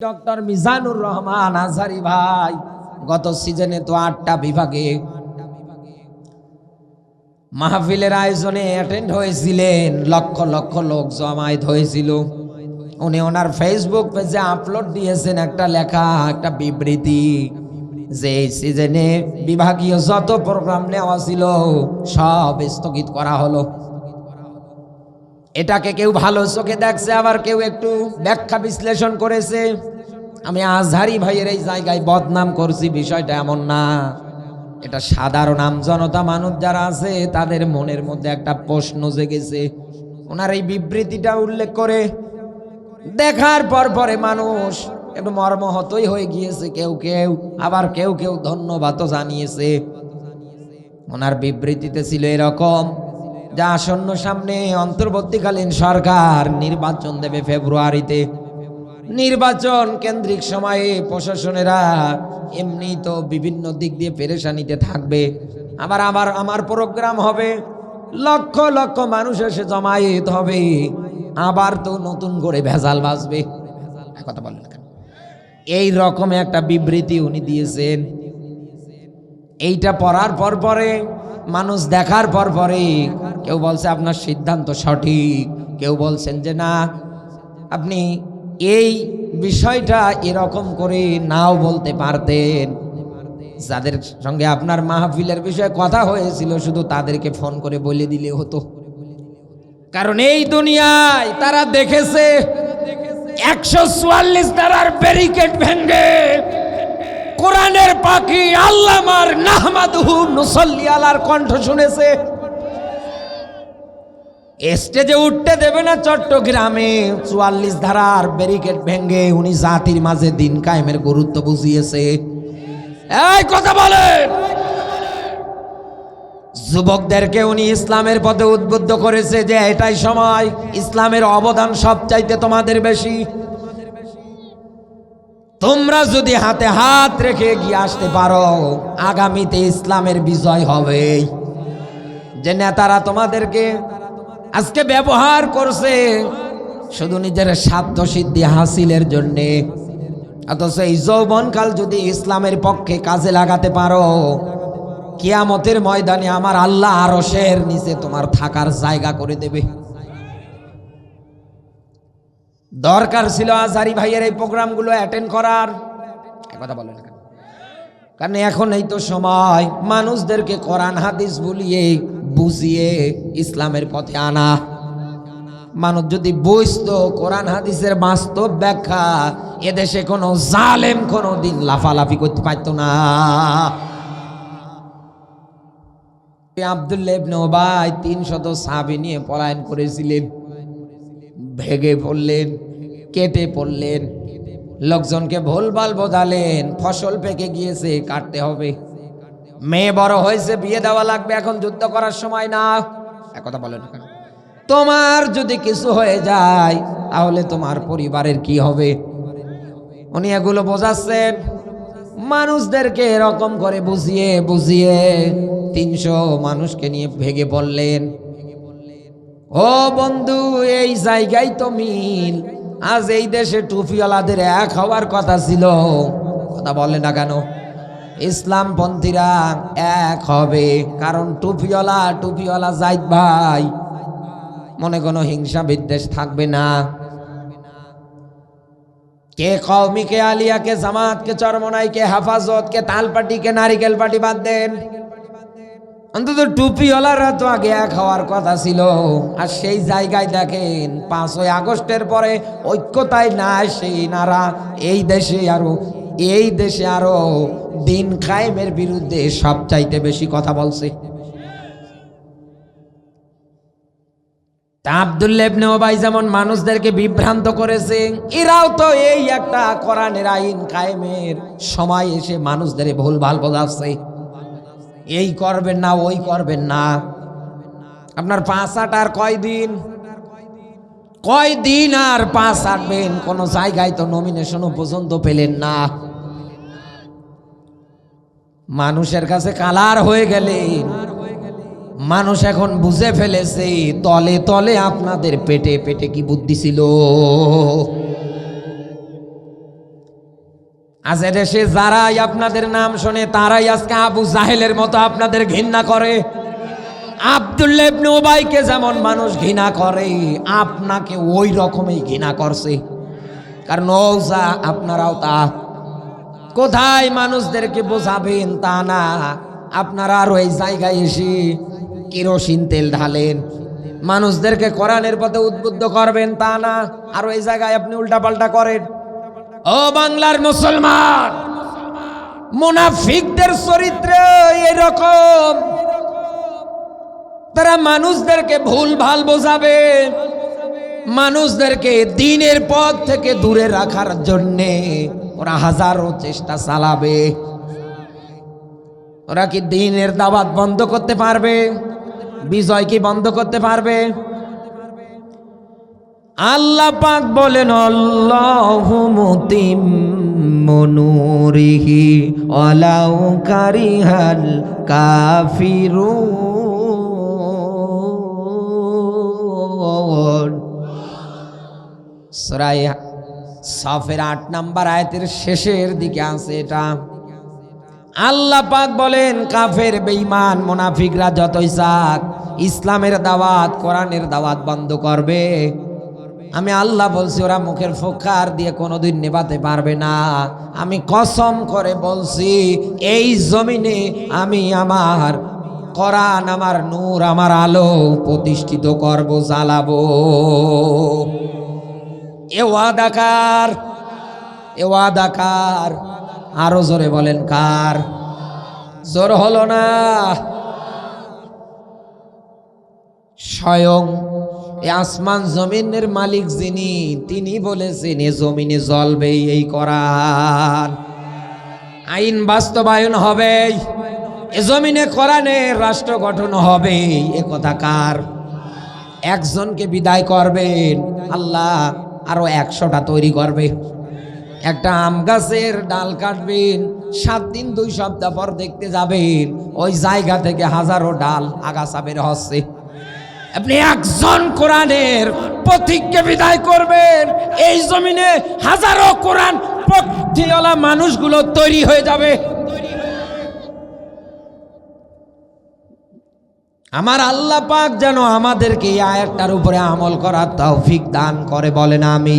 Doctor Mizanur Rahman Azhari ভাই, গত সিজনে তো আটটা বিভাগে মাহফিলের আয়োজনে অ্যাটেন্ড হয়েছিলেন, লক্ষ লক্ষ লোক জমায়েত হয়েছিল। উনি ওনার ফেসবুক পেজে আপলোড দিয়েছেন একটা লেখা, একটা বিবৃতি, যে এই সিজনে বিভাগীয় যত প্রোগ্রাম নেওয়া ছিল, সব স্থগিত করা হলো। এটাকে কেউ ভালো চোখে দেখছে, আবার কেউ একটু ব্যাখ্যা বিশ্লেষণ করেছে। আমি আজহারি ভাইয়ের এই জায়গায় বদনাম করছি, বিষয়টা এমন না। এটা সাধারণ আম জনতা মানুষ যারা আছে, তাদের মনের মধ্যে একটা প্রশ্ন জেগেছে। ওনার এই বিবৃতিটা উল্লেখ করে, দেখার পর পরে মানুষ একটু মর্মহতই হয়ে গিয়েছে, কেউ কেউ, আবার কেউ কেউ ধন্যবাদও জানিয়েছে। ওনার বিবৃতিতে ছিল এরকম যা আসন্ন সামনে অন্তর্বর্তীকালীন সরকার নির্বাচন দেবে ফেব্রুয়ারিতে। নির্বাচন কেন্দ্রিক সময়ে প্রশাসনেরা এমনি তো বিভিন্ন দিক দিয়ে পেরেশানিতে থাকবে। আবার আবার আমার প্রোগ্রাম হবে। লক্ষ লক্ষ মানুষ এসে জমায়েত হবে। আবার তো নতুন করে ভেজাল বাজবে। কথা বলেন এই রকম একটা বিবৃতি উনি দিয়েছেন। এইটা পড়ার পর পরে মানুষ দেখার পর পরে কেউ বলছে আপনার সিদ্ধান্ত সঠিক। কেউ বলছেন যে না, আপনি এই বিষয়টা এরকম করে নাও বলতে পারতেন। যাদের সঙ্গে আপনার মাহফিলের বিষয়ে কথা হয়েছিল, শুধু তাদেরকে ফোন করে বলে দিলে হতো। কারণ এই দুনিয়ায় তারা দেখেছে, একশো চুয়াল্লিশ দ্বারার ব্যারিকেড ভেঙ্গে কোরআনের পাখি আল্লামার নাহমাদুহু নুসল্লি আলার কণ্ঠ শুনেছে। স্টেজে উঠতে দেবে না চট্টগ্রামে, চুয়াল্লিশ ধারার ব্যারিকেড ভেঙ্গে উনি জাতির মাঝে দিন কায়েমের গুরুত্ব বুঝিয়েছে। এই কথা বলেন। যুবকদেরকে উনি ইসলামের পথে উদ্বুদ্ধ করেছে যে এটাই সময়, ইসলামের অবদান সবচাইতে তোমাদের বেশি। তোমরা যদি হাতে হাত রেখে এগিয়ে আসতে পারো, আগামীতে ইসলামের বিজয় হবে। যে নেতারা তোমাদেরকে আজকে ব্যবহার করছে, শুধু নিজের স্বার্থ সিদ্ধি হাসিলের জন্যে। অথচ এই যৌবনকাল যদি ইসলামের পক্ষে কাজে লাগাতে পারো, কিয়ামতের ময়দানে আমার আল্লাহ আরশের নিচে তোমার থাকার জায়গা করে দেবে। দরকার ছিল আজারি ভাইয়ের এই প্রোগ্রামগুলো অ্যাটেন্ড করার। কথা বলেন কেন? কারণ এখন এই তো সময়। মানুষদেরকে কোরআন, হাদিস বলিয়ে বুঝিয়ে ইসলামের পথে আনা। মানুষ যদি বুঝতো কোরআন, হাদিসের বাস্তব ব্যাখ্যা, এদেশে কোনো জালেম কোনো দিন লাফালাফি করতে পারতো না। আবদুল্লাহ ইবনে ওবাই তিন শত সাহাবি নিয়ে পলায়ন করেছিলেন। ভেগে পড়লেন, কেটে পড়লেন। লোকজনকে ভুলভাল বোঝালেন, ফসল পেকে গিয়েছে, কাটতে হবে। মেয়ে বড় হয়েছে, বিয়ে দেওয়া লাগবে, এখন যুদ্ধ করার সময় না। কথা বলেন তোমার যদি কিছু হয়ে যায়, তাহলে তোমার পরিবারের কি হবে? উনি এগুলো বোঝাচ্ছেন। মানুষদেরকে এরকম করে বুঝিয়ে বুঝিয়ে তিনশো মানুষকে নিয়ে ভেগে পড়লেন। ও বন্ধু, এই জায়গায় তো মিল। আজ এই দেশে টুপিওয়ালাদের এক হওয়ার কথা ছিল। কথা বলে না কেন? ইসলাম পন্থীরা এক হবে, কারণ টুপিওয়ালা টুপিওয়ালা জাইদ ভাই, মনে কোনো হিংসা বিদ্বেষ থাকবে না। কে কৌমি কে আলিয়া কে জামাত কে চরমনাই কে হেফাজত কে তালপাটি কে নারিকেল পাটি বাদ দেন। অন্তত টুপিওয়ালারা তো আগে এক হওয়ার কথা ছিল। আর সেই জায়গায় দেখেন, পাঁচই আগস্টের পরে ঐক্যতায় না সেই নারা, এই দেশে আরও, এই দেশে আরও দিন কায়েমের বিরুদ্ধে সবচাইতে বেশি কথা বলছে। যেমন মানুষদেরকে বিভ্রান্ত করেছে, এরাও তো এই একটা কোরআনের আইন কায়েমের সময় এসে মানুষদের ভুল ভালো বোঝাচ্ছে। এই করবেন না, ওই করবেন না। আপনার পাঁচ আট আর কয়দিন কয়দিন আর পাঁচ আটবেন কোনো জায়গায় তো নমিনেশনও পর্যন্ত পেলেন না। মানুষের কাছে কালার হয়ে গেলেন মানুষ এখন বুঝে ফেলেছে, তলে তলে আপনাদের পেটে পেটে কি বুদ্ধি ছিল? আজ দেশে যারাই আপনাদের নাম শোনে, তারাই আজকে আবু জাহেলের মতো আপনাদের ঘৃণা করে। আব্দুল্লাহ ইবনে যেমন মানুষ ঘৃণা করে, আপনাকে ওই রকমই ঘৃণা করছে। কারণ ওজা আপনারাও তা। কোথায় মানুষদেরকে বোঝাবেন তা না। আপনারা আর ওই জায়গায় এসে কেরোসিন তেল ঢালেন। মানুষদেরকে কোরআনের পথে উদ্বুদ্ধ করবেন তা না। আর ওই জায়গায় আপনি উল্টাপাল্টা করেন। ও বাংলার মুসলমান, মুনাফিকদের চরিত্র এরকম। তারা মানুষদেরকে ভুল ভালো বোঝাবে, মানুষদেরকে দিনের পথ থেকে দূরে রাখার জন্যে ওরা হাজারো চেষ্টা চালাবে। ওরা কি দিনের দাওয়াত বন্ধ করতে পারবে? বিজয় কি বন্ধ করতে পারবে? আল্লাহ পাক বলেন, আল্লাহু মুতিম্মুনুরিহি ওয়ালাউ কারিহাল কাফিরুন। সূরা সাফের আট নাম্বার আয়াতের শেষের দিকে আছে এটা। আল্লাহ পাক বলেন, কাফের, বেঈমান, মুনাফিকরা যতই চাক ইসলামের দাওয়াত, কোরআনের দাওয়াত বন্ধ করবে। আমি আল্লাহ বলছি, ওরা মুখের ফোকার দিয়ে কোনোদিন নেবাতে পারবে না। আমি কসম করে বলছি, এই জমিনে আমি আমার করান আমার নূর, আমার আলো প্রতিষ্ঠিত করব, জ্বালাবো। এ ওয়াদাকার এ ওয়াদাকার। আরও জোরে বলেন, কার? জোর হলো না। স্বয়ং এই আসমান জমিনের মালিক যিনি, তিনি বলেছেন, এ জমিনে জ্বলবে এই করার আইন বাস্তবায়ন হবে, এ জমিনে কোরআনের রাষ্ট্র গঠন হবে, এ কথা কার? একজনকে বিদায় করবেন, আল্লাহ আরও একশোটা তৈরি করবে। একটা আম গাছের ডাল কাটবেন, সাত দিন দুই সপ্তাহ পর দেখতে যাবেন, ওই জায়গা থেকে হাজারো ডাল আগাছা বের হচ্ছে। আপনি একজন কোরআনের পথিককে বিদায় করবেন। এই জমিনে হাজারো কোরআন পথিওয়ালা মানুষগুলো তৈরি হয়ে যাবে। আমার আল্লাহ পাক যেন আমাদেরকে আয়াতটার উপরে আমল করার তৌফিক দান করে, বলেন আমি